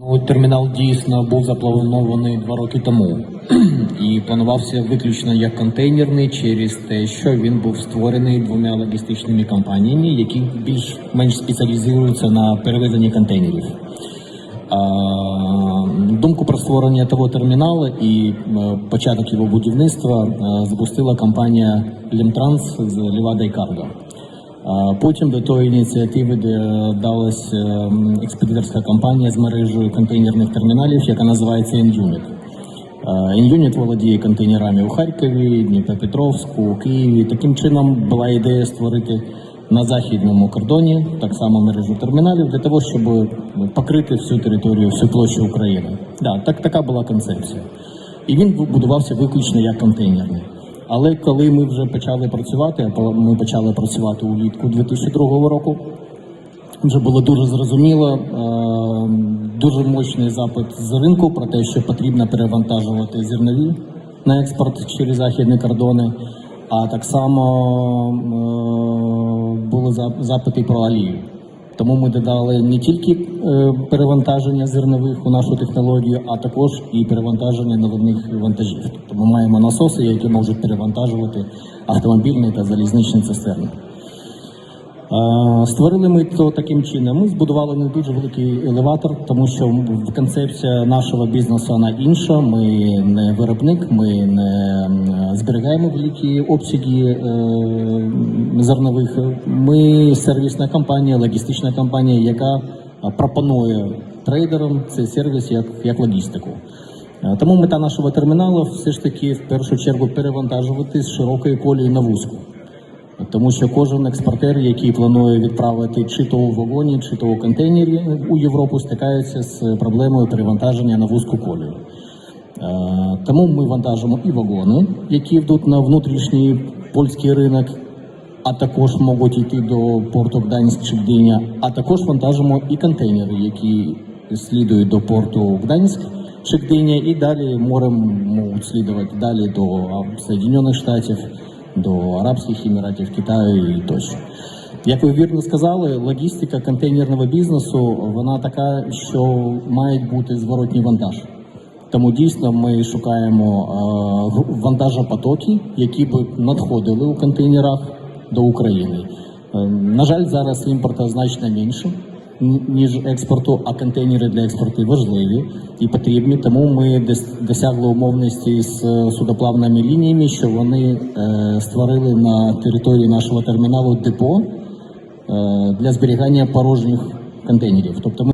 Ну, термінал дійсно був запланований два роки тому і планувався виключно як контейнерний через те, що він був створений двома логістичними компаніями, які більш-менш спеціалізуються на перевезенні контейнерів. Думку про створення того терміналу і е, початок його будівництва е, запустила компанія Лімтранс з Лівада і Карго. Потім до тої ініціативи додалась е, експедиторська компанія з мережею контейнерних терміналів, яка називається InUnit. Е, володіє контейнерами у Харкові, Дніпропетровську, Києві. Таким чином була ідея створити на західному кордоні так само мережу терміналів для того, щоб покрити всю територію, всю площу України. Да, так, така була концепція. І він будувався виключно як контейнерний. Але коли ми вже почали працювати, ми почали працювати улітку 2002 року, вже було дуже зрозуміло, е, дуже мощний запит з ринку про те, що потрібно перевантажувати зернові на експорт через західні кордони. А так само е, були запити про олію. Тому ми додали не тільки е, перевантаження зернових у нашу технологію, а також і перевантаження наливних вантажів. Ми маємо насоси, які можуть перевантажувати автомобільні та залізничні цистерни. Створили ми то таким чином. Ми збудували не дуже великий елеватор, тому що концепція нашого бізнесу вона інша. Ми не виробник, ми не зберігаємо великі обсяги е, зернових. Ми сервісна компанія, логістична компанія, яка пропонує трейдерам цей сервіс як, як логістику. Тому мета нашого терміналу все ж таки в першу чергу перевантажувати з широкої колії на вузьку. Тому що кожен експортер, який планує відправити чи то у вагоні, чи то у контейнері у Європу, стикається з проблемою перевантаження на вузьку колію. Е, Тому ми вантажимо і вагони, які йдуть на внутрішній польський ринок, а також можуть йти до порту Гданськ чи Гдиня, а також вантажимо і контейнери, які слідують до порту Гданськ чи Гдиня, і далі морем можуть слідувати далі до Соєдинених Штатів, до Арабських Еміратів, Китаю і тощо. Як ви вірно сказали, логістика контейнерного бізнесу вона така, що має бути зворотній вантаж. Тому дійсно ми шукаємо е, вантажопотоки, які б надходили у контейнерах до України. Е, на жаль, зараз імпорту значно менше ніж експорту, а контейнери для експорту важливі і потрібні. Тому ми досягли умовності з е, судоплавними лініями, що вони е, створили на території нашого терміналу депо е, для зберігання порожніх контейнерів. Тобто ми